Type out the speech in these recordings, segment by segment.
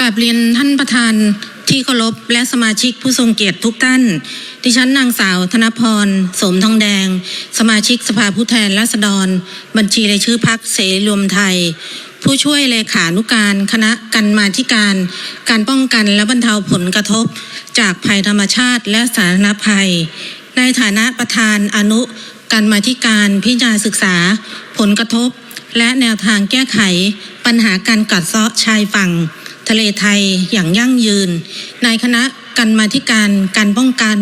กราบเรียนท่านประธานที่เคารพและสมาชิกผู้ทรงเกียรติทุกท่าน ดิฉันนางสาวธนพรสมทองแดง สมาชิกสภาผู้แทนราษฎร บัญชีรายชื่อพักเสรีรวมไทย ผู้ช่วยเลขานุการคณะกันมาธิการ การป้องกันและบรรเทาผลกระทบ จากภัยธรรมชาติและสาธารณภัย ในฐานะประธานอนุการมาธิการพิจารณาศึกษา ผลกระทบ และแนวทางแก้ไข ปัญหาการกัดเซาะชายฝั่ง ทะเลไทยอย่างยั่งยืน ในคณะกรรมาธิการการป้องกัน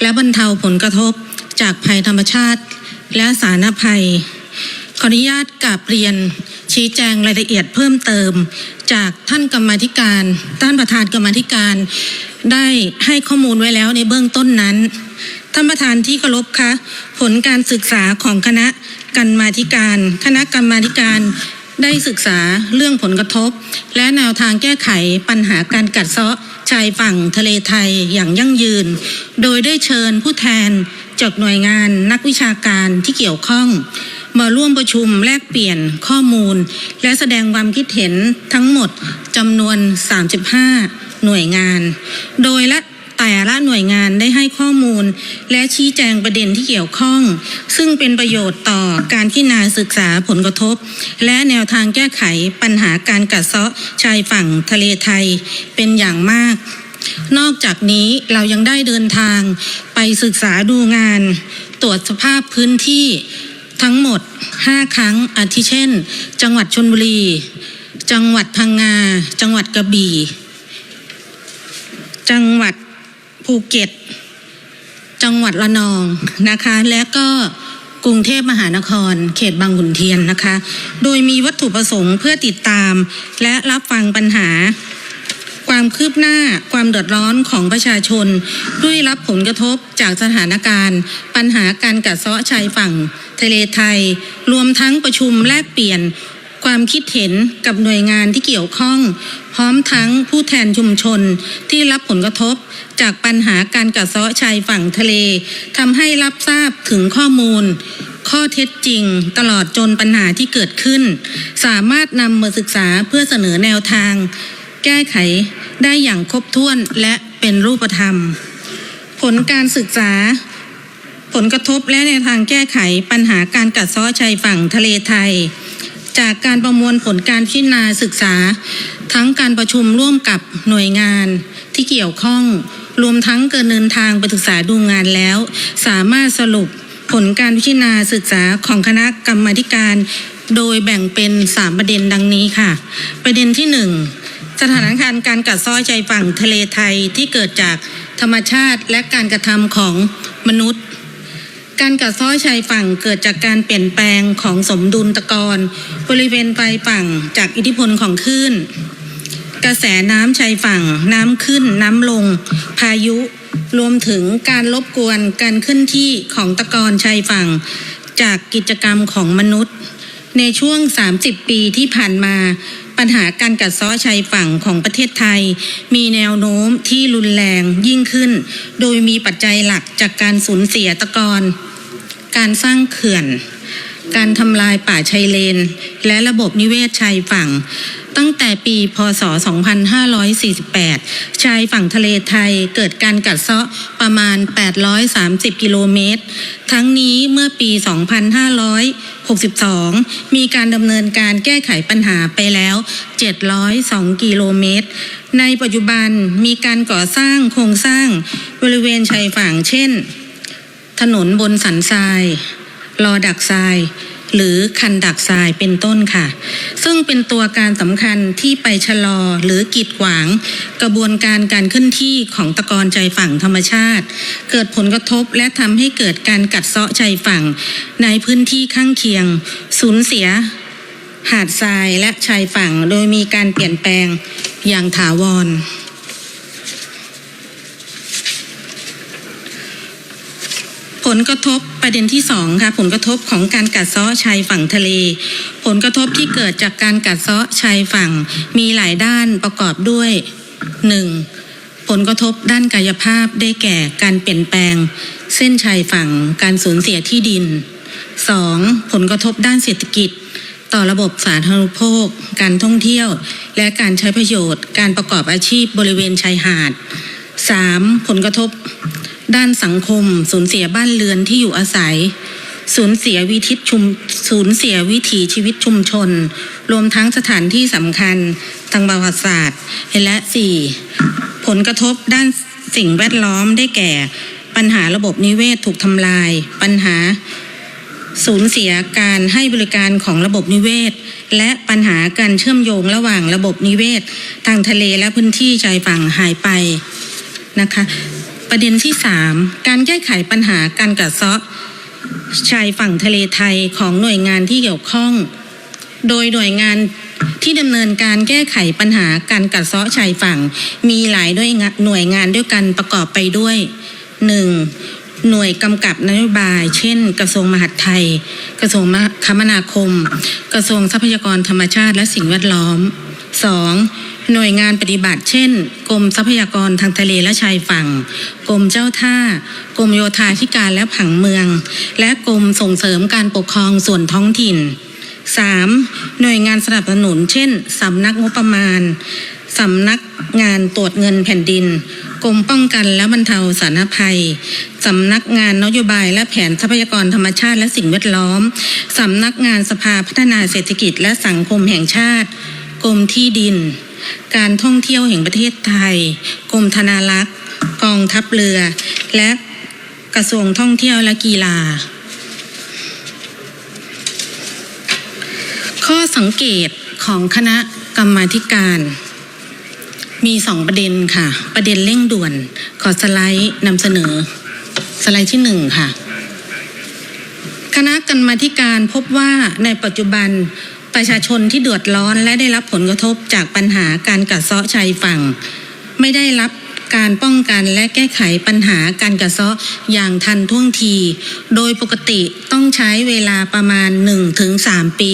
และบรรเทาผลกระทบจากภัยธรรมชาติ และสารภัย ขออนุญาตกราบเรียน ชี้แจงรายละเอียดเพิ่มเติม จากท่านกรรมาธิการท่านประธานกรรมาธิการ ได้ให้ข้อมูลไว้แล้วในเบื้องต้นนั้นท่านประธานที่เคารพคะผลการศึกษาของคณะกรรมาธิการ คณะกรรมาธิการ ได้ศึกษาเรื่องผลกระทบ และแนวทางแก้ไขปัญหาการกัดเซาะชายฝั่งทะเลไทยอย่างยั่งยืน โดยได้เชิญผู้แทนจากหน่วยงานนักวิชาการที่เกี่ยวข้อง มาร่วมประชุมแลกเปลี่ยนข้อมูล และแสดงความคิดเห็นทั้งหมดจำนวน 35 หน่วยงาน โดยละ แต่ละหน่วยงานได้ให้ข้อมูล และชี้แจงประเด็นที่เกี่ยวข้อง ซึ่งเป็นประโยชน์ต่อการพิจารณาศึกษาผลกระทบ และแนวทางแก้ไขปัญหาการกัดเซาะชายฝั่งทะเลไทยเป็นอย่างมาก นอกจากนี้เรายังได้เดินทางไปศึกษาดูงาน ตรวจสภาพพื้นที่ทั้งหมด 5 ครั้งอาทิเช่น จังหวัดชนบุรี จังหวัดพังงา จังหวัดกระบี่ จังหวัด ภูเก็ต จังหวัดระนองนะคะ และก็กรุงเทพมหานคร เขตบางขุนเทียนนะคะ โดยมีวัตถุประสงค์เพื่อติดตาม และรับฟังปัญหา ความคืบหน้าความเดือดร้อนของประชาชน ด้วยรับผลกระทบจากสถานการณ์ ปัญหาการกัดเซาะชายฝั่ง ทะเลไทย รวมทั้งประชุมแลกเปลี่ยน ความคิดเห็นกับหน่วยงานที่เกี่ยวข้อง พร้อมทั้งผู้แทนชุมชนที่รับผลกระทบจากปัญหาการกัดเซาะชายฝั่งทะเลทำให้รับทราบถึงข้อมูล ข้อเท็จจริง ตลอดจนปัญหาที่เกิดขึ้น สามารถนำมาศึกษาเพื่อเสนอแนวทาง แก้ไขได้อย่างครบถ้วนและเป็นรูปธรรม ผลการศึกษาผลกระทบและแนทางแก้ไขปัญหาการกัดเซาะชายฝั่งทะเลไทย จากการประมวลผลการพิจารณาศึกษา ทั้งการประชุมร่วมกับหน่วยงานที่เกี่ยวข้อง รวมทั้งเกินเดินทางไปศึกษาดูงานแล้ว สามารถสรุปผลการพิจารณาศึกษาของคณะกรรมาการ โดยแบ่งเป็น 3 ประเด็นดังนี้ค่ะ ประเด็นที่ 1 สถานการณ์การกัดซ้อยชายฝั่งทะเลไทยที่เกิดจากธรรมชาติและการกระทำของมนุษย์ การกัดเซ้อชายฝั่งเกิดจากการเปลี่ยนแปลงของสมดุลตะกอนบริเวณปลายฝั่งจากอิทธิพลของคลื่น กระแสน้ำชายฝั่ง น้ำขึ้น น้ำลง พายุ รวมถึงการรบกวนการขึ้นที่ของตะกอนชายฝั่ง จากกิจกรรมของมนุษย์ ในช่วง 30 ปีที่ผ่านมาปัญหาการกัดเซาะชายฝั่งของประเทศไทย มีแนวโน้มที่รุนแรงยิ่งขึ้น โดยมีปัจจัยหลักจากการสูญเสียตะกอน การสร้างเขื่อน การทำลายป่าชายเลน และระบบนิเวศชายฝั่ง ตั้งแต่ปีพศ 2548 ชายฝั่งทะเลไทยเกิดการกัดเซาะประมาณ 830 กิโลเมตร ทั้งนี้เมื่อปี 2562 มีการดำเนินการแก้ไขปัญหาไปแล้ว 702 กิโลเมตรในปัจจุบันมีการก่อสร้างโครงสร้างบริเวณชายฝั่งเช่น ถนนบนสันทรายรอดักทรายหรือคันดักทรายเป็นต้นค่ะ ซึ่งเป็นตัวการสำคัญที่ไปชะลอหรือกีดขวาง กระบวนการการขึ้นที่ของตะกอนใจฝั่งธรรมชาติ เกิดผลกระทบและทำให้เกิดการกัดเซาะชายฝั่ง ในพื้นที่ข้างเคียง สูญเสีย หาดทรายและชายฝั่งโดยมีการเปลี่ยนแปลงอย่างถาวร ลกระทบประเด็นที่สองค่ะผลกระทบของการกัดเซาะชายฝั่งทะเล ผลกระทบที่เกิดจากการกัดเซาะชายฝั่งมีหลายด้านประกอบด้วย 1. ผลกระทบด้านกายภาพได้แก่การเปลี่ยนแปลง เส้นชายฝั่งการสูญเสียที่ดิน 2. ผลกระทบด้านเศรษฐกิจ ต่อระบบสาธารณูปโภค การท่องเที่ยว และการใช้ประโยชน์ การประกอบอาชีพบริเวณชายหาด 3. ผลกระทบ ด้านสังคม สูญเสียบ้านเรือนที่อยู่อาศัย สูญเสียวิถีชุมสูญเสียวิถีชีวิตชุมชน รวมทั้งสถานที่สำคัญทางประวัติศาสตร์และ 4. ผลกระทบด้านสิ่งแวดล้อมได้แก่ ปัญหาระบบนิเวศถูกทำลาย ปัญหาสูญเสียการให้บริการของระบบนิเวศ และปัญหาการเชื่อมโยงระหว่างระบบนิเวศ ทางทะเลและพื้นที่ชายฝั่งหายไปนะคะ ประเด็นที่ 3 การแก้ไขปัญหาการกัดเซาะชายฝั่งทะเลไทยของหน่วยงานที่เกี่ยวข้อง โดยหน่วยงานที่ดำเนินการแก้ไขปัญหาการกัดเซาะชายฝั่ง มีหลายด้วยหน่วยงานด้วยกันประกอบไปด้วย 1. หน่วยกำกับนโยบาย เช่น กระทรวงมหาดไทย กระทรวงคมนาคม กระทรวงทรัพยากรธรรมชาติและสิ่งแวดล้อม 2. หน่วยงานปฏิบัติเช่น กรมทรัพยากรทางทะเลและชายฝั่ง กรมเจ้าท่า กรมโยธาธิการและผังเมือง และกรมส่งเสริมการปกครองส่วนท้องถิ่น 3. หน่วยงานสนับสนุน เช่น สำนักงบประมาณ สำนักงานตรวจเงินแผ่นดิน กรมป้องกันและบรรเทาสาธารณภัย สำนักงานนโยบายและแผนทรัพยากรธรรมชาติและสิ่งแวดล้อม สำนักงานสภาพัฒนาเศรษฐกิจและสังคมแห่งชาติ กรมที่ดิน การท่องเที่ยวแห่งประเทศไทย กรมธนารักษ์ กองทัพเรือ และกระทรวงท่องเที่ยวและกีฬา ข้อสังเกตของคณะกรรมาธิการมีสองประเด็นค่ะ ประเด็นเร่งด่วน ขอสไลด์นำเสนอ สไลด์ที่หนึ่งค่ะ คณะกรรมาการพบว่าในปัจจุบัน ประชาชนที่เดือดร้อนและได้รับผลกระทบจากปัญหาการกัดเซาะชายฝั่ง ไม่ได้รับการป้องกันและแก้ไขปัญหาการกัดเซาะอย่างทันท่วงที โดยปกติต้องใช้เวลาประมาณ 1-3 ปี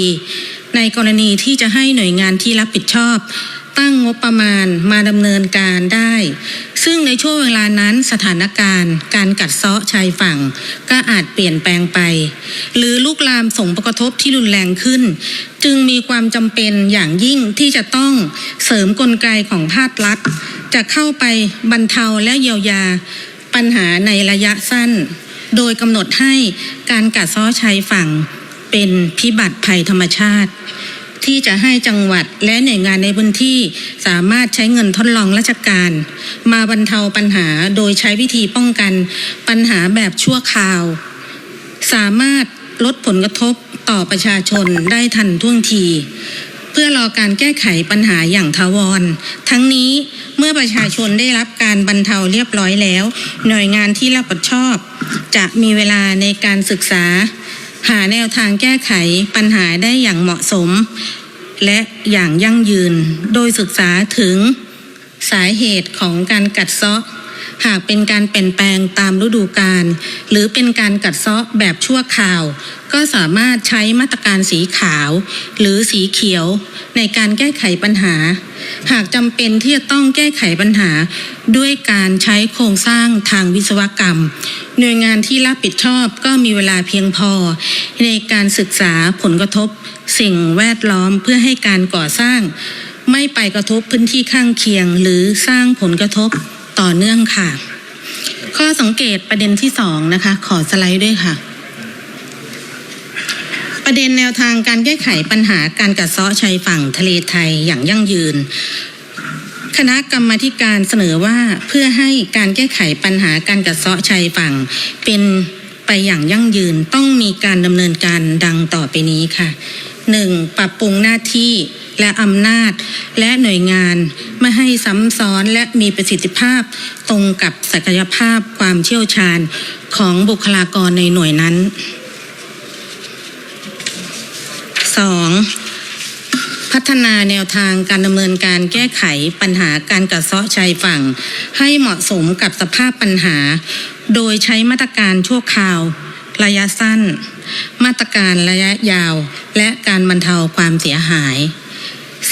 ในกรณีที่จะให้หน่วยงานที่รับผิดชอบ ตั้งงบประมาณมาดำเนินการได้ ซึ่งในช่วงเวลานั้นสถานการณ์ การกัดเซาะชายฝั่ง ก็อาจเปลี่ยนแปลงไป หรือลุกลามส่งผลกระทบที่รุนแรงขึ้น จึงมีความจำเป็นอย่างยิ่งที่จะต้องเสริมกลไกของภาครัฐ จะเข้าไปบรรเทาและเยียวยาปัญหาในระยะสั้น โดยกำหนดให้การกัดเซาะชายฝั่งเป็นพิบัติภัยธรรมชาติ ที่จะให้จังหวัดและหน่วยงานในพื้นที่สามารถใช้เงินทดลองราชการ มาบรรเทาปัญหาโดยใช้วิธีป้องกันปัญหาแบบชั่วคราว สามารถลดผลกระทบต่อประชาชนได้ทันท่วงที เพื่อรอการแก้ไขปัญหาอย่างทาวร ทั้งนี้เมื่อประชาชนได้รับการบรรเทาเรียบร้อยแล้ว หน่วยงานที่รับผิดชอบ จะมีเวลาในการศึกษา หาแนวทางแก้ไขปัญหาได้อย่างเหมาะสม และอย่างยั่งยืน โดยศึกษาถึงสาเหตุของการกัดเซาะ หากเป็นการเปลี่ยนแปลงตามฤดูกาลหรือเป็นการกัดเซาะแบบชั่วคราว ก็สามารถใช้มาตรการสีขาว หรือสีเขียวในการแก้ไขปัญหา หากจำเป็นที่จะต้องแก้ไขปัญหา ด้วยการใช้โครงสร้างทางวิศวกรรม หน่วยงานที่รับผิดชอบก็มีเวลาเพียงพอ ในการศึกษาผลกระทบ สิ่งแวดล้อมเพื่อให้การก่อสร้าง ไม่ไปกระทบพื้นที่ข้างเคียงหรือสร้างผลกระทบ ต่อเนื่องค่ะ ข้อสังเกตประเด็นที่สองนะคะ ขอสไลด์ด้วยค่ะ ประเด็นแนวทางการแก้ไขปัญหาการกัดเซาะชายฝั่งทะเลไทยอย่างยั่งยืนคณะกรรมาการเสนอว่าเพื่อให้การแก้ไขปัญหาการกัดเซาะชายฝั่ง เป็นไปอย่างยั่งยืนต้องมีการดำเนินการดังต่อไปนี้ค่ะ 1. ปรับปรุงหน้าที่ และอำนาจ และหน่วยงาน ไม่ให้ซ้ำซ้อนและมีประสิทธิภาพตรงกับศักยภาพความเชี่ยวชาญของบุคลากรในหน่วยนั้น 2. พัฒนาแนวทางการดำเนินการแก้ไขปัญหาการกัดเซาะชายฝั่ง ให้เหมาะสมกับสภาพปัญหา โดยใช้มาตรการชั่วคราว ระยะสั้น มาตรการระยะยาว และการบรรเทาความเสียหาย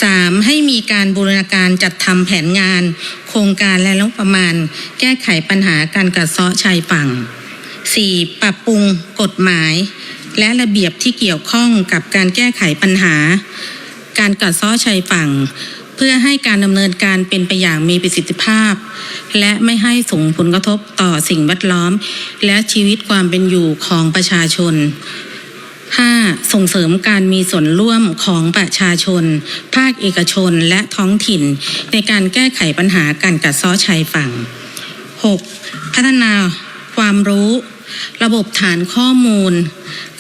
3. ให้มีการบูรณาการจัดทำแผนงาน โครงการและงบประมาณ แก้ไขปัญหาการกัดเซาะชายฝั่ง 4. ปรับปรุงกฎหมาย และระเบียบที่เกี่ยวข้องกับการแก้ไขปัญหา การกัดเซ้อชายฝั่ง เพื่อให้การดำเนินการเป็นไปอย่างมีประสิทธิภาพ และไม่ให้ส่งผลกระทบต่อสิ่งแวดล้อม และชีวิตความเป็นอยู่ของประชาชน 5. ส่งเสริมการมีส่วนร่วมของประชาชน ภาคเอกชนและท้องถิ่น ในการแก้ไขปัญหาการกัดซ้อชายฝั่ง 6. พัฒนาความรู้ ระบบฐานข้อมูล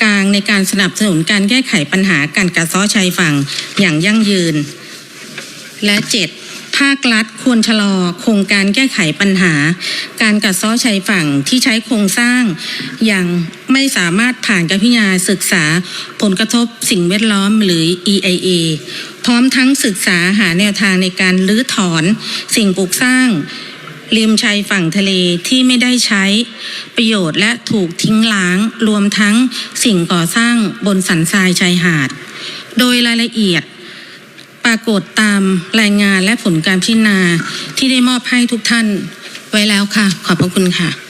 กลางในการสนับสนุนการแก้ไขปัญหาการกัดซ้อชายฝั่งอย่างยั่งยืน และ 7. ภาครัฐควรชะลอโครงการแก้ไขปัญหา การกัดซ้อชายฝั่งที่ใช้โครงสร้าง อย่างไม่สามารถผ่านการพิจารณาศึกษาผลกระทบสิ่งแวดล้อมหรือ EIA พร้อมทั้งศึกษาหาแนวทางในการรื้อถอนสิ่งปลูกสร้างริมชายฝั่งทะเลที่ไม่ได้ใช้ประโยชน์และถูกทิ้งล้าง รวมทั้งสิ่งก่อสร้างบนสันทรายชายหาด โดยรายละเอียด ปรากฏตามรายงานและผลการพิจารณาที่ได้มอบให้ทุกท่านไว้แล้วค่ะ ขอบพระคุณค่ะ